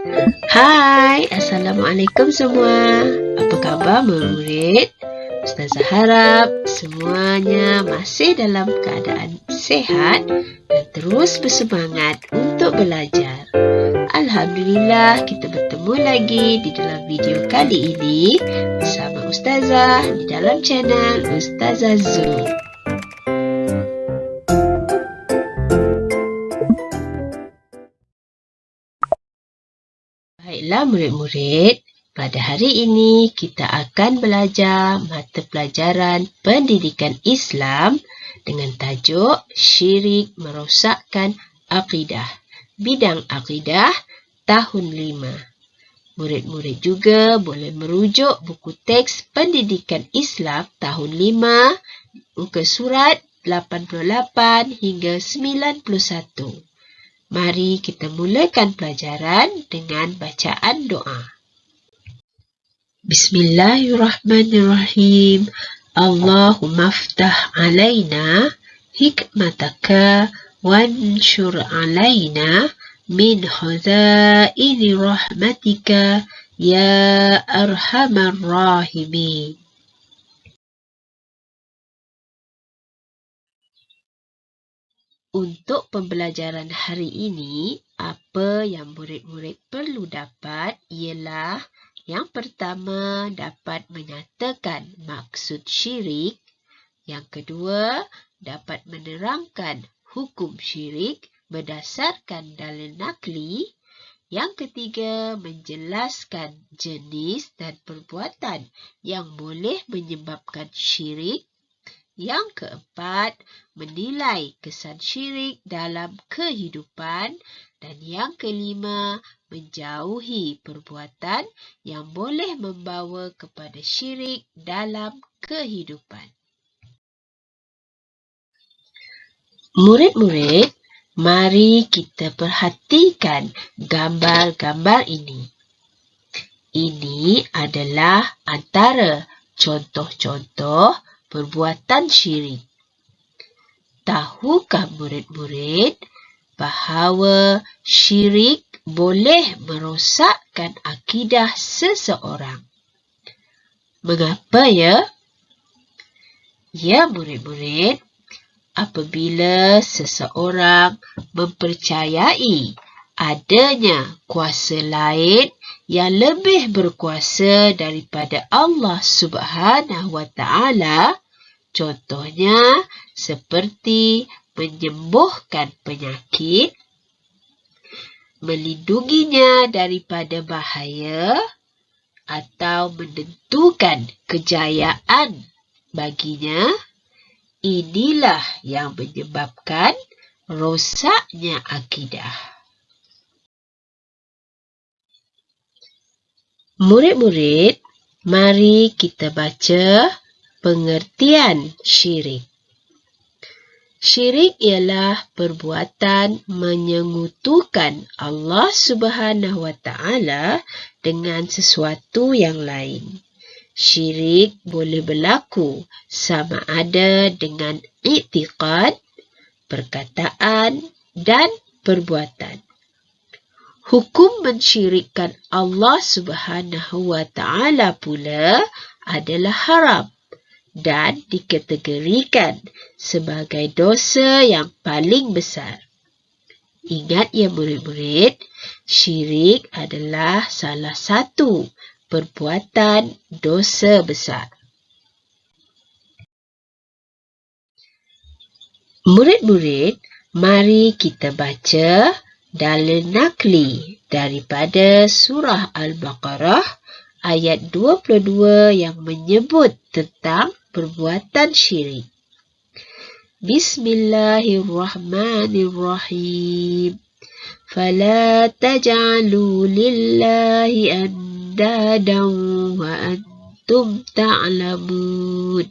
Hai, Assalamualaikum semua. Apa khabar murid? Ustazah harap semuanya masih dalam keadaan sehat dan terus bersemangat untuk belajar. Alhamdulillah kita bertemu lagi di dalam video kali ini bersama Ustazah di dalam channel Ustazah Zul. Baiklah murid-murid, pada hari ini kita akan belajar mata pelajaran pendidikan Islam dengan tajuk Syirik Merosakkan Akidah. Bidang Akidah tahun 5. Murid-murid juga boleh merujuk buku teks pendidikan Islam tahun 5 muka surat 88 hingga 91. Mari kita mulakan pelajaran dengan bacaan doa. Bismillahirrahmanirrahim. Allahumma ftah alaina hikmataka wanshur alaina min khazaini rahmatika ya arhamar rahimin. Untuk pembelajaran hari ini, apa yang murid-murid perlu dapat ialah yang pertama dapat menyatakan maksud syirik, yang kedua dapat menerangkan hukum syirik berdasarkan dalil nakli, yang ketiga menjelaskan jenis dan perbuatan yang boleh menyebabkan syirik yang keempat, menilai kesan syirik dalam kehidupan. Dan yang kelima, menjauhi perbuatan yang boleh membawa kepada syirik dalam kehidupan. Murid-murid, mari kita perhatikan gambar-gambar ini. Ini adalah antara contoh-contoh perbuatan syirik. Tahukah murid-murid bahawa syirik boleh merosakkan akidah seseorang? Mengapa ya? Ya murid-murid, apabila seseorang mempercayai adanya kuasa lain yang lebih berkuasa daripada Allah Subhanahu wa taala contohnya seperti menyembuhkan penyakit melindunginya daripada bahaya atau menentukan kejayaan baginya. Inilah yang menyebabkan rosaknya akidah Murid-murid, mari kita baca pengertian syirik. Syirik ialah perbuatan menyengutukan Allah Subhanahu Wa Taala dengan sesuatu yang lain. Syirik boleh berlaku sama ada dengan i'tiqad, perkataan dan perbuatan. Hukum mensyirikkan Allah Subhanahu wa taala pula adalah haram dan dikategorikan sebagai dosa yang paling besar. Ingat ya murid-murid, syirik adalah salah satu perbuatan dosa besar. Murid-murid, mari kita baca dalil nakli daripada surah Al-Baqarah ayat 22 yang menyebut tentang perbuatan syirik. Bismillahirrahmanirrahim. Fala taj'alu lillahi andadan wa antum ta'lamun.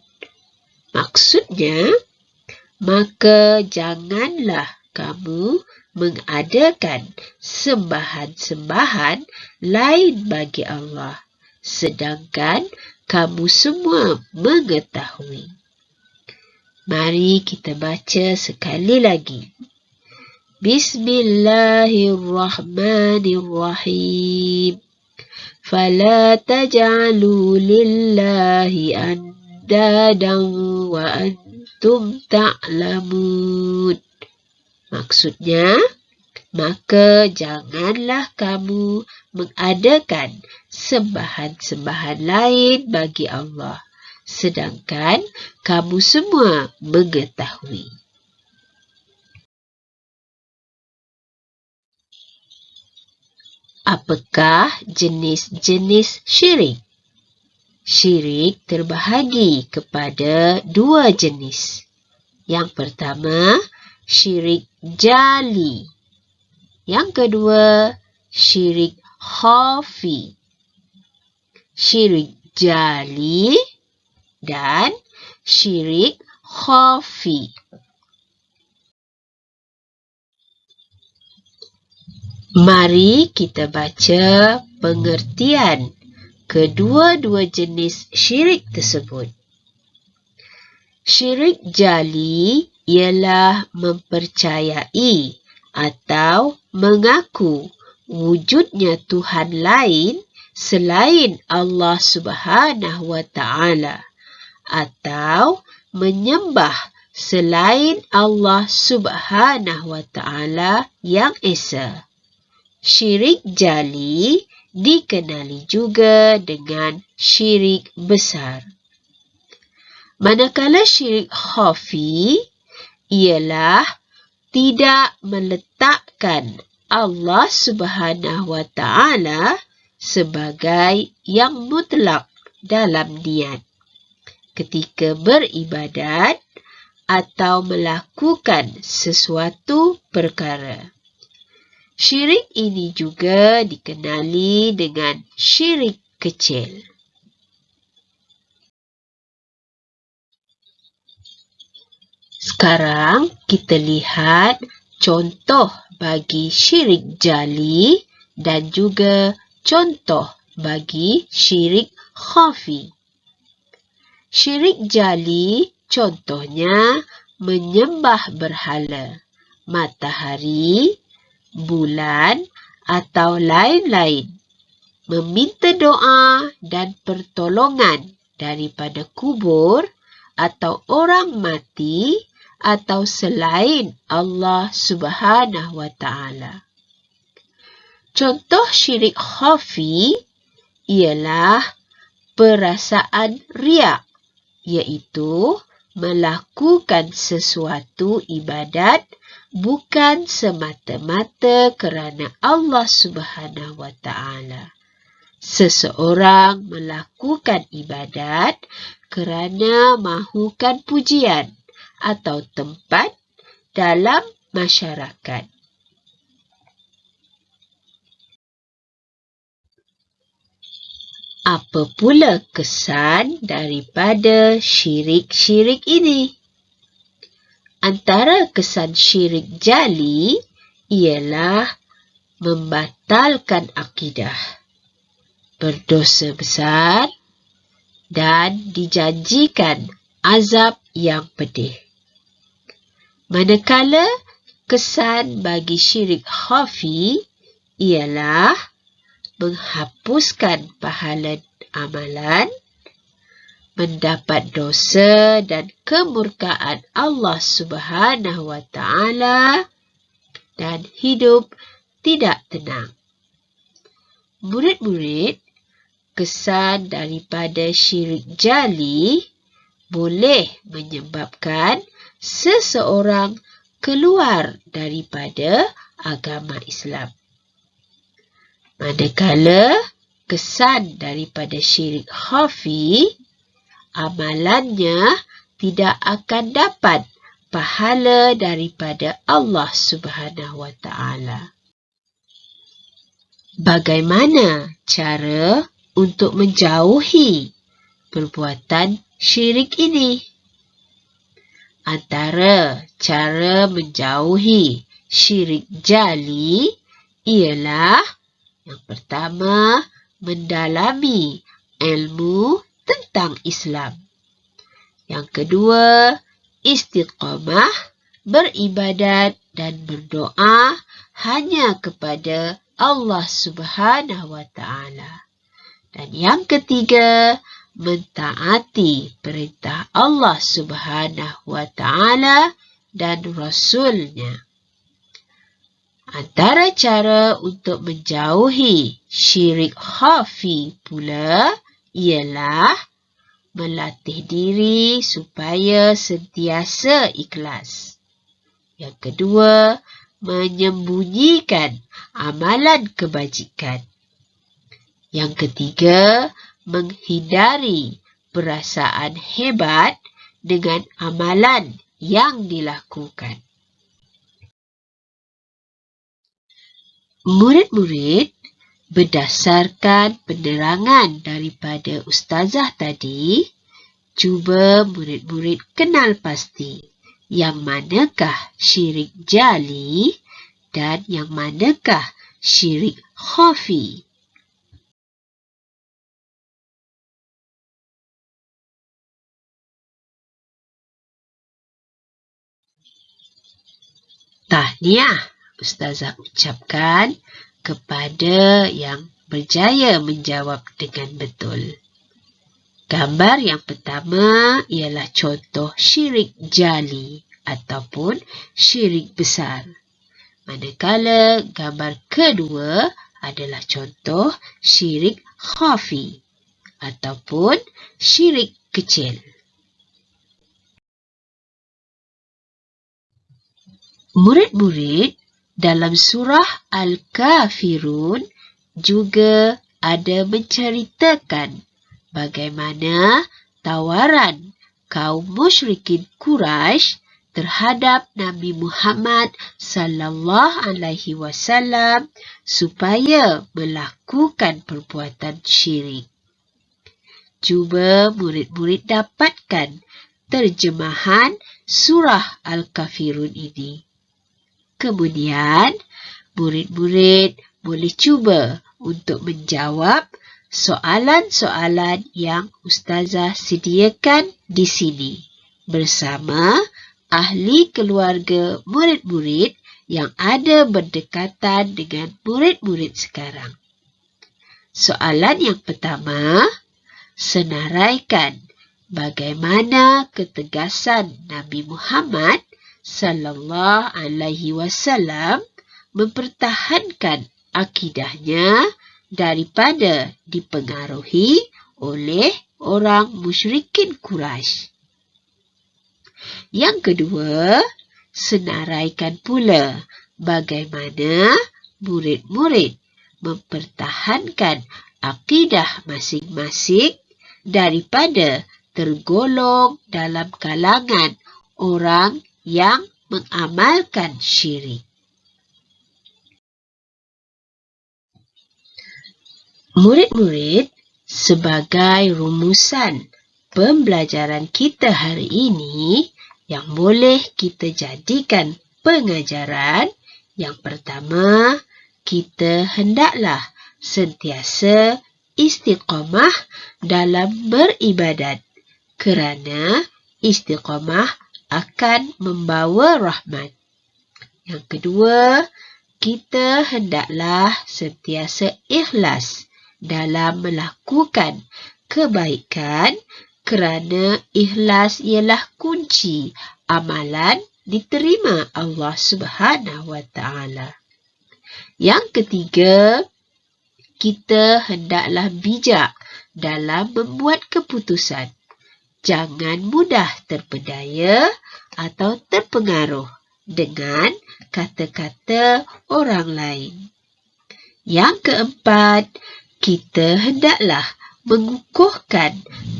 Maksudnya, maka janganlah kamu mengadakan sembahan-sembahan lain bagi Allah sedangkan kamu semua mengetahui. Mari kita baca sekali lagi. Bismillahirrahmanirrahim. Fala taj'alu lillahi andadan wa antum ta'lamun. Maksudnya, maka janganlah kamu mengadakan sembahan-sembahan lain bagi Allah sedangkan kamu semua mengetahui. Apakah jenis-jenis syirik? Syirik terbahagi kepada dua jenis. Yang pertama, syirik jali. Yang kedua, syirik khafi. Syirik jali dan syirik khafi. Mari kita baca pengertian kedua-dua jenis syirik tersebut. Syirik jali ialah mempercayai atau mengaku wujudnya Tuhan lain selain Allah Subhanahu wa taala atau menyembah selain Allah Subhanahu wa taala yang esa syirik jali dikenali juga dengan syirik besar. Manakala syirik khafi ialah tidak meletakkan Allah Subhanahu wa taala sebagai yang mutlak dalam niat ketika beribadat atau melakukan sesuatu perkara. Syirik ini juga dikenali dengan syirik kecil. Sekarang kita lihat contoh bagi syirik jali dan juga contoh bagi syirik khafi. Syirik jali contohnya menyembah berhala, matahari, bulan atau lain-lain. Meminta doa dan pertolongan daripada kubur atau orang mati atau selain Allah Subhanahu wa taala. Contoh syirik khafi ialah perasaan riak iaitu melakukan sesuatu ibadat bukan semata-mata kerana Allah Subhanahu wa taala. Seseorang melakukan ibadat kerana mahukan pujian atau tempat dalam masyarakat. Apa pula kesan daripada syirik-syirik ini? Antara kesan syirik jali ialah membatalkan akidah, berdosa besar dan dijanjikan azab yang pedih. Manakala kesan bagi syirik khafi ialah menghapuskan pahala amalan mendapat dosa dan kemurkaan Allah Subhanahu wa taala dan hidup tidak tenang. Murid-murid, kesan daripada syirik jali boleh menyebabkan seseorang keluar daripada agama Islam. Manakala kesan daripada syirik khafi amalannya tidak akan dapat pahala daripada Allah Subhanahu wa taala. Bagaimana cara untuk menjauhi perbuatan syirik ini? Antara cara menjauhi syirik jali ialah yang pertama mendalami ilmu tentang Islam. Yang kedua, istiqamah beribadat dan berdoa hanya kepada Allah Subhanahu wa taala. Dan yang ketiga, mentaati perintah Allah Subhanahu wa taala dan rasulnya. Antara cara untuk menjauhi syirik khafi pula ialah melatih diri supaya sentiasa ikhlas. Yang kedua, menyembunyikan amalan kebajikan. Yang ketiga, menghindari perasaan hebat dengan amalan yang dilakukan. Murid-murid, berdasarkan penerangan daripada ustazah tadi, cuba murid-murid kenal pasti yang manakah syirik jali dan yang manakah syirik khafi. Tahniah Ustazah ucapkan kepada yang berjaya menjawab dengan betul. Gambar yang pertama ialah contoh syirik jali ataupun syirik besar. Manakala gambar kedua adalah contoh syirik khafi ataupun syirik kecil. Murid-murid dalam surah Al-Kafirun juga ada menceritakan bagaimana tawaran kaum musyrikin Quraisy terhadap Nabi Muhammad sallallahu alaihi wasallam supaya melakukan perbuatan syirik. Cuba murid-murid dapatkan terjemahan surah Al-Kafirun ini. Kemudian, murid-murid boleh cuba untuk menjawab soalan-soalan yang ustazah sediakan di sini bersama ahli keluarga murid-murid yang ada berdekatan dengan murid-murid sekarang. Soalan yang pertama, senaraikan bagaimana ketegasan Nabi Muhammad sallallahu alaihi wasallam mempertahankan akidahnya daripada dipengaruhi oleh orang musyrikin Quraisy. Yang kedua, senaraikan pula bagaimana murid-murid mempertahankan akidah masing-masing daripada tergolong dalam kalangan orang yang mengamalkan syirik. Murid-murid, sebagai rumusan pembelajaran kita hari ini yang boleh kita jadikan pengajaran, yang pertama, kita hendaklah sentiasa istiqamah dalam beribadat kerana istiqamah akan membawa rahmat. Yang kedua, kita hendaklah sentiasa ikhlas dalam melakukan kebaikan kerana ikhlas ialah kunci amalan diterima Allah Subhanahu Wa Taala. Yang ketiga, kita hendaklah bijak dalam membuat keputusan jangan mudah terpedaya atau terpengaruh dengan kata-kata orang lain. Yang keempat, kita hendaklah mengukuhkan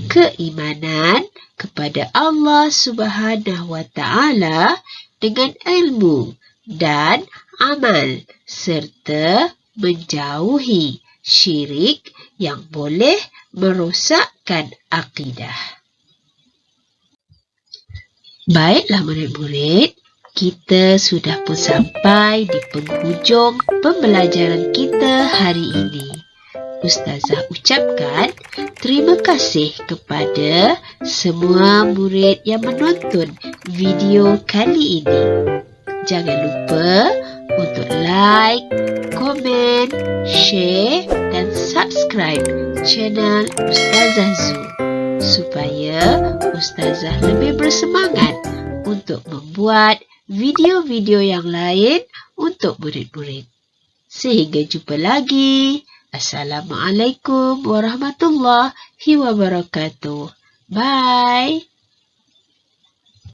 keimanan kepada Allah Subhanahu Wa Taala dengan ilmu dan amal serta menjauhi syirik yang boleh merosakkan akidah. Baiklah murid-murid, kita sudah pun sampai di penghujung pembelajaran kita hari ini. Ustazah ucapkan terima kasih kepada semua murid yang menonton video kali ini. Jangan lupa untuk like, komen, share dan subscribe channel Ustazah Zu supaya Ustazah lebih bersemangat membuat video-video yang lain untuk murid-murid. Sehingga jumpa lagi. Assalamualaikum warahmatullahi wabarakatuh. Bye.